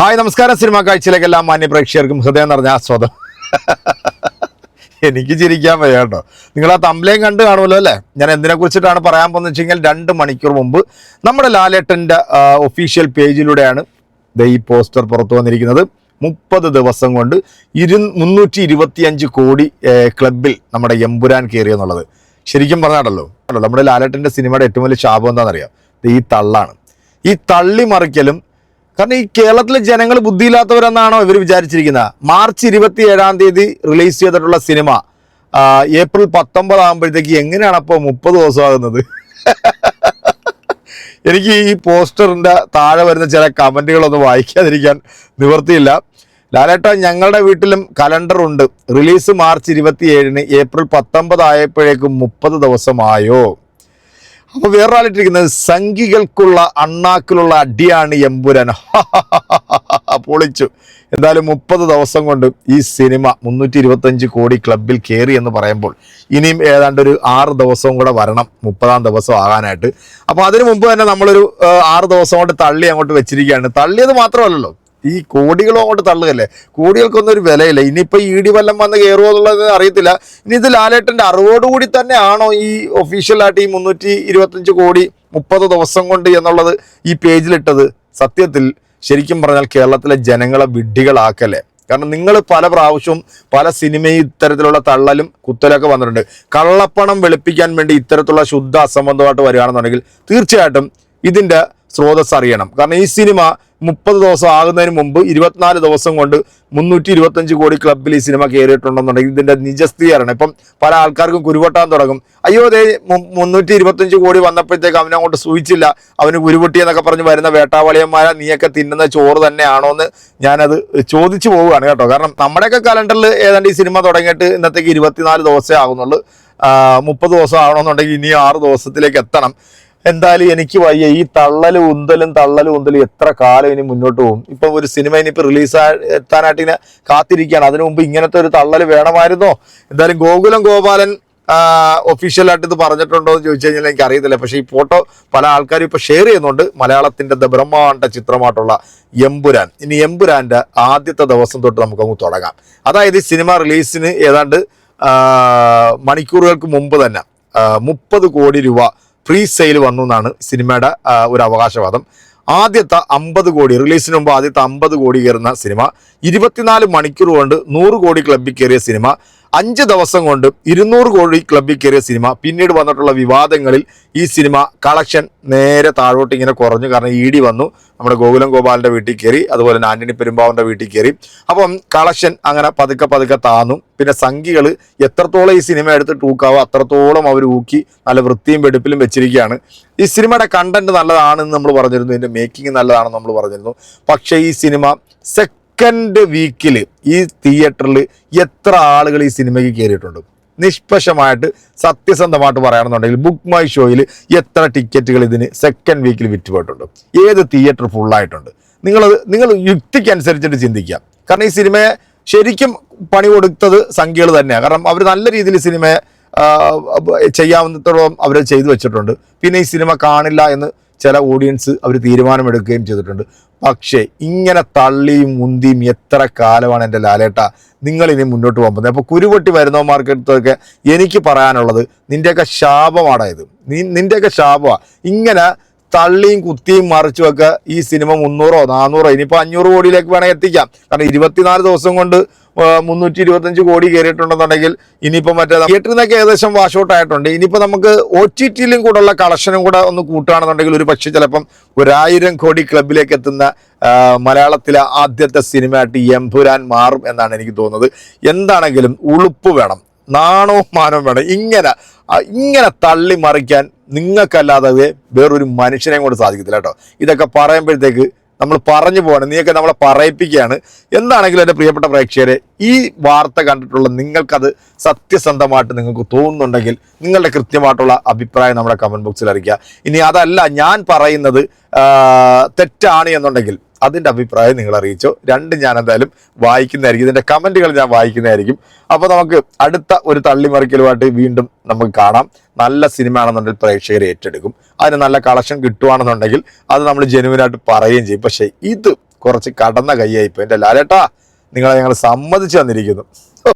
Hi നമസ്കാരം. Cinema കാഴ്ചയിലേക്ക് എല്ലാ മാന്യ പ്രേക്ഷകർക്കും ഹൃദയം നിറഞ്ഞ ആസ്വാദം. എനിക്ക് ചിരിക്കാൻ വയ്യ കേട്ടോ. നിങ്ങൾ ആ തമ്പലയും കണ്ട് കാണുമല്ലോ അല്ലേ? ഞാൻ എന്തിനെ കുറിച്ചിട്ടാണ് പറയാൻ പോകുന്നത് വെച്ച് കഴിഞ്ഞാൽ രണ്ട് മണിക്കൂർ മുമ്പ് നമ്മുടെ ലാലേട്ടന്റെ ഒഫീഷ്യൽ പേജിലൂടെയാണ് ഈ പോസ്റ്റർ പുറത്തു വന്നിരിക്കുന്നത്. മുപ്പത് ദിവസം കൊണ്ട് ഇരു മുന്നൂറ്റി ഇരുപത്തിയഞ്ച് കോടി ക്ലബിൽ നമ്മുടെ എമ്പുരാൻ കയറി എന്നുള്ളത്. ശരിക്കും പറഞ്ഞാണല്ലോ നമ്മുടെ ലാലേട്ടന്റെ സിനിമയുടെ ഏറ്റവും വലിയ ശാപം എന്താണെന്നറിയാം? ഈ തള്ളാണ്. ഈ തള്ളി മറിക്കലും കാരണം ഈ കേരളത്തിലെ ജനങ്ങൾ ബുദ്ധിയില്ലാത്തവരെന്നാണോ ഇവർ വിചാരിച്ചിരിക്കുന്നത്? മാർച്ച് ഇരുപത്തി ഏഴാം തീയതി റിലീസ് ചെയ്തിട്ടുള്ള സിനിമ ഏപ്രിൽ പത്തൊമ്പത് ആകുമ്പോഴത്തേക്ക് എങ്ങനെയാണ് അപ്പോൾ മുപ്പത് ദിവസമാകുന്നത്? എനിക്ക് ഈ പോസ്റ്ററിന്റെ താഴെ വരുന്ന ചില കമന്റുകളൊന്നും വായിക്കാതിരിക്കാൻ നിവർത്തിയില്ല ലാലേട്ട ഞങ്ങളുടെ വീട്ടിലും കലണ്ടർ ഉണ്ട്. റിലീസ് മാർച്ച് ഇരുപത്തി ഏഴിന് ഏപ്രിൽ പത്തൊമ്പത് ആയപ്പോഴേക്കും മുപ്പത് ദിവസമായോ? അപ്പൊ വേറൊരാളിട്ടിരിക്കുന്നത് സംഘികൾക്കുള്ള അണ്ണാക്കിലുള്ള അടിയാണ് എമ്പുരൻ. പൊളിച്ചു. എന്തായാലും മുപ്പത് ദിവസം കൊണ്ട് ഈ സിനിമ മുന്നൂറ്റി ഇരുപത്തഞ്ച് കോടി ക്ലബിൽ കയറി എന്ന് പറയുമ്പോൾ ഇനിയും ഏതാണ്ട് ഒരു ആറ് ദിവസവും കൂടെ വരണം മുപ്പതാം ദിവസം ആകാനായിട്ട്. അപ്പോൾ അതിനു മുമ്പ് തന്നെ നമ്മളൊരു ആറ് ദിവസം കൊണ്ട് തള്ളി അങ്ങോട്ട് വെച്ചിരിക്കുകയാണ്. തള്ളിയത് മാത്രമല്ലല്ലോ. ഈ കോടികളും അങ്ങോട്ട് തള്ളുകയല്ലേ? കോടികൾക്കൊന്നും ഒരു വിലയില്ല. ഇനിയിപ്പോൾ ഇ ഡി വല്ലം വന്ന് കയറുമോ എന്നുള്ളത് അറിയത്തില്ല. ഇനി ഇത് ലാലേട്ടന്റെ അറിവോടുകൂടി തന്നെയാണോ ഈ ഒഫീഷ്യലായിട്ട് ഈ മുന്നൂറ്റി ഇരുപത്തഞ്ച് കോടി മുപ്പത് ദിവസം കൊണ്ട് എന്നുള്ളത് ഈ പേജിലിട്ടത് സത്യത്തിൽ ശരിക്കും പറഞ്ഞാൽ കേരളത്തിലെ ജനങ്ങളെ വിഡ്ഢികളാക്കല്ലേ? കാരണം നിങ്ങൾ പല പ്രാവശ്യവും പല സിനിമയും ഇത്തരത്തിലുള്ള തള്ളലും കുത്തലൊക്കെ വന്നിട്ടുണ്ട്. കള്ളപ്പണം വെളുപ്പിക്കാൻ വേണ്ടി ഇത്തരത്തിലുള്ള ശുദ്ധ അസംബന്ധമായിട്ട് വരികയാണെന്നുണ്ടെങ്കിൽ തീർച്ചയായിട്ടും ഇതിന്റെ സ്രോതസ് അറിയണം. കാരണം ഈ സിനിമ മുപ്പത് ദിവസം ആകുന്നതിന് മുമ്പ് ഇരുപത്തിനാല് ദിവസം കൊണ്ട് മുന്നൂറ്റി ഇരുപത്തഞ്ച് കോടി ക്ലബിൽ ഈ സിനിമ കയറിയിട്ടുണ്ടെന്നുണ്ടെങ്കിൽ ഇതിന്റെ നിജസ്ഥിതിയാണ്. ഇപ്പം പല ആൾക്കാർക്കും കുരുവട്ടാൻ തുടങ്ങും. അയ്യോ മു- മുന്നൂറ്റി ഇരുപത്തഞ്ച് കോടി വന്നപ്പോഴത്തേക്ക് അവനെ അങ്ങോട്ട് സൂചിച്ചില്ല. അവന് കുരുപൊട്ടി എന്നൊക്കെ പറഞ്ഞ് വരുന്ന വേട്ടാവളിയന്മാരെ നീയൊക്കെ തിന്നുന്ന ചോറ് തന്നെയാണോ എന്ന് ഞാനത് ചോദിച്ചു പോവുകയാണ് കേട്ടോ. കാരണം നമ്മുടെയൊക്കെ കലണ്ടറിൽ ഏതാണ്ട് ഈ സിനിമ തുടങ്ങിയിട്ട് ഇന്നത്തേക്ക് ഇരുപത്തിനാല് ദിവസമേ ആകുന്നുള്ളൂ. മുപ്പത് ദിവസം ആവണമെന്നുണ്ടെങ്കിൽ ഇനി ആറ് ദിവസത്തിലേക്ക് എത്തണം. എന്തായാലും എനിക്ക് വയ്യ. ഈ തള്ളലും ഉന്തലും തള്ളലും ഉന്തലും എത്ര കാലം ഇനി മുന്നോട്ട് പോകും. ഇപ്പൊ ഒരു സിനിമ ഇനിയിപ്പോ റിലീസ് എത്താനായിട്ട് ഇങ്ങനെ കാത്തിരിക്കുകയാണ്. അതിനു മുമ്പ് ഇങ്ങനത്തെ ഒരു തള്ളൽ വേണമായിരുന്നോ? എന്തായാലും ഗോകുലം ഗോപാലൻ ഒഫീഷ്യലായിട്ട് ഇത് പറഞ്ഞിട്ടുണ്ടോ എന്ന് ചോദിച്ചു കഴിഞ്ഞാൽ എനിക്ക് അറിയത്തില്ല. പക്ഷെ ഈ ഫോട്ടോ പല ആൾക്കാരും ഇപ്പൊ ഷെയർ ചെയ്യുന്നുണ്ട്. മലയാളത്തിന്റെ ദ ബ്രഹ്മാണ്ഡ ചിത്രമായിട്ടുള്ള എമ്പുരാൻ. ഇനി എമ്പുരാന്റെ ആദ്യത്തെ ദിവസം തൊട്ട് നമുക്ക് അങ്ങ് തുടങ്ങാം. അതായത് ഈ സിനിമ റിലീസിന് ഏതാണ്ട് മണിക്കൂറുകൾക്ക് മുമ്പ് തന്നെ മുപ്പത് കോടി രൂപ ഫ്രീ സെയിൽ വന്നു എന്നാണ് സിനിമയുടെ ഒരു അവകാശവാദം. ആദ്യത്തെ അമ്പത് കോടി റിലീസിന് മുമ്പ് ആദ്യത്തെ അമ്പത് കോടി കയറുന്ന സിനിമ ഇരുപത്തിനാല് മണിക്കൂർ കൊണ്ട് നൂറ് കോടി ക്ലബിൽ കയറിയ സിനിമ അഞ്ച് ദിവസം കൊണ്ട് ഇരുന്നൂറ് കോടി ക്ലബിൽ കയറിയ സിനിമ പിന്നീട് വന്നിട്ടുള്ള വിവാദങ്ങളിൽ ഈ സിനിമ കളക്ഷൻ നേരെ താഴോട്ട് ഇങ്ങനെ കുറഞ്ഞു. കാരണം ഇ ഡി വന്നു. നമ്മുടെ ഗോകുലം ഗോപാലിന്റെ വീട്ടിൽ കയറി അതുപോലെ തന്നെ ആന്റണി പെരുമ്പാവന്റെ വീട്ടിൽ കയറി. അപ്പം കളക്ഷൻ അങ്ങനെ പതുക്കെ പതുക്കെ താന്നു. പിന്നെ സംഖ്യകൾ എത്രത്തോളം ഈ സിനിമ എടുത്ത് ടൂക്കാവോ അത്രത്തോളം അവർ ഊക്കി നല്ല വൃത്തിയും വെടുപ്പിലും വെച്ചിരിക്കുകയാണ്. ഈ സിനിമയുടെ കണ്ടന്റ് നല്ലതാണെന്ന് നമ്മൾ പറഞ്ഞിരുന്നു. ഇതിന്റെ മേക്കിംഗ് നല്ലതാണെന്ന് നമ്മൾ പറഞ്ഞിരുന്നു. പക്ഷേ ഈ സിനിമ സെക്കൻഡ് വീക്കിൽ ഈ തിയേറ്ററിൽ എത്ര ആളുകൾ ഈ സിനിമയ്ക്ക് കയറിയിട്ടുണ്ട് നിഷ്പക്ഷമായിട്ട് സത്യസന്ധമായിട്ട് പറയുകയാണെന്നുണ്ടെങ്കിൽ ബുക്ക് മൈ ഷോയിൽ എത്ര ടിക്കറ്റുകൾ ഇതിന് സെക്കൻഡ് വീക്കിൽ വിറ്റുപോയിട്ടുണ്ട്? ഏത് തിയേറ്റർ ഫുള്ളായിട്ടുണ്ട് നിങ്ങളത് നിങ്ങൾ യുക്തിക്കനുസരിച്ചിട്ട് ചിന്തിക്കുക. കാരണം ഈ സിനിമയെ ശരിക്കും പണി കൊടുത്തത് സംഖ്യകൾ തന്നെയാണ്. കാരണം അവർ നല്ല രീതിയിൽ സിനിമയെ ആ, ചെയ്യാവുന്നത്തോളം അവർ ചെയ്തു വെച്ചിട്ടുണ്ട്. പിന്നെ ഈ സിനിമ കാണില്ല എന്ന് ചില ഓഡിയൻസ് അവർ തീരുമാനമെടുക്കുകയും ചെയ്തിട്ടുണ്ട്. പക്ഷേ ഇങ്ങനെ തള്ളിയും മുന്തിയും എത്ര കാലമാണ് എന്റെ ലാലേട്ട? നിങ്ങൾ ഇനി മുന്നോട്ട് പോകാൻ പോകുന്നത്. അപ്പോൾ കുരുപൊട്ടി അടുത്തൊക്കെ എനിക്ക് പറയാനുള്ളത് നിന്റെയൊക്കെ ശാപമാണ് ഇത്. നിന്റെയൊക്കെ ശാപമാണ് ഇങ്ങനെ തള്ളിയും കുത്തിയും മറിച്ചുമൊക്കെ ഈ സിനിമ മുന്നൂറോ നാനൂറോ ഇനിയിപ്പോൾ അഞ്ഞൂറ് കോടിയിലേക്ക് വേണമെങ്കിൽ എത്തിക്കാം. കാരണം ഇരുപത്തിനാല് ദിവസം കൊണ്ട് മുന്നൂറ്റി ഇരുപത്തഞ്ച് കോടി കയറിയിട്ടുണ്ടെന്നുണ്ടെങ്കിൽ ഇനിയിപ്പോൾ മറ്റേ തിയേറ്ററിൽ നിന്നൊക്കെ ഏകദേശം വാഷ് ഔട്ട് ആയിട്ടുണ്ട്. ഇനിയിപ്പോൾ നമുക്ക് ഒ ടി ടിയിലും കൂടെ ഉള്ള കളക്ഷനും കൂടെ ഒന്ന് കൂട്ടുകയാണെന്നുണ്ടെങ്കിൽ ഒരു പക്ഷേ ചിലപ്പം ഒരായിരം കോടി ക്ലബിലേക്ക് എത്തുന്ന മലയാളത്തിലെ ആദ്യത്തെ സിനിമയായിട്ട് എംപുരാൻ മാറും എന്നാണ് എനിക്ക് തോന്നുന്നത്. എന്താണെങ്കിലും ഉളുപ്പ് വേണം നാണവും മാനവും വേണം. ഇങ്ങനെ ഇങ്ങനെ തള്ളി മറിക്കാൻ നിങ്ങൾക്കല്ലാതെ വേറൊരു മനുഷ്യനെയും കൊണ്ട് സാധിക്കത്തില്ല കേട്ടോ. ഇതൊക്കെ പറയുമ്പോഴത്തേക്ക് നമ്മൾ പറഞ്ഞു പോവാണ്. നീയൊക്കെ നമ്മളെ പറയിപ്പിക്കുകയാണ്. എന്താണെങ്കിലും എന്റെ പ്രിയപ്പെട്ട പ്രേക്ഷകരെ ഈ വാർത്ത കണ്ടിട്ടുള്ള നിങ്ങൾക്കത് സത്യസന്ധമായിട്ട് നിങ്ങൾക്ക് തോന്നുന്നുണ്ടെങ്കിൽ നിങ്ങളുടെ കൃത്യമായിട്ടുള്ള അഭിപ്രായം നമ്മുടെ കമന്റ് ബോക്സിൽ അറിയിക്കുക. ഇനി അതല്ല ഞാൻ പറയുന്നത് തെറ്റാണ് എന്നുണ്ടെങ്കിൽ അതിന്റെ അഭിപ്രായം നിങ്ങൾ അറിയിച്ചോ. രണ്ടും ഞാൻ എന്തായാലും വായിക്കുന്നതായിരിക്കും. ഇതിന്റെ കമന്റുകൾ ഞാൻ വായിക്കുന്നതായിരിക്കും. അപ്പോൾ നമുക്ക് അടുത്ത ഒരു തള്ളിമറിക്കലുമായിട്ട് വീണ്ടും നമുക്ക് കാണാം. നല്ല സിനിമ ആണെന്നുണ്ടെങ്കിൽ പ്രേക്ഷകർ ഏറ്റെടുക്കും. അതിന് നല്ല കളക്ഷൻ കിട്ടുവാണെന്നുണ്ടെങ്കിൽ അത് നമ്മൾ ജനുവിനായിട്ട് പറയുകയും ചെയ്യും. പക്ഷേ ഇത് കുറച്ച് കടന്ന കൈയായിപ്പോൾ എന്റെ ലാലേട്ടാ നിങ്ങളെ ഞങ്ങൾ സമ്മതിച്ചു തന്നിരിക്കുന്നു.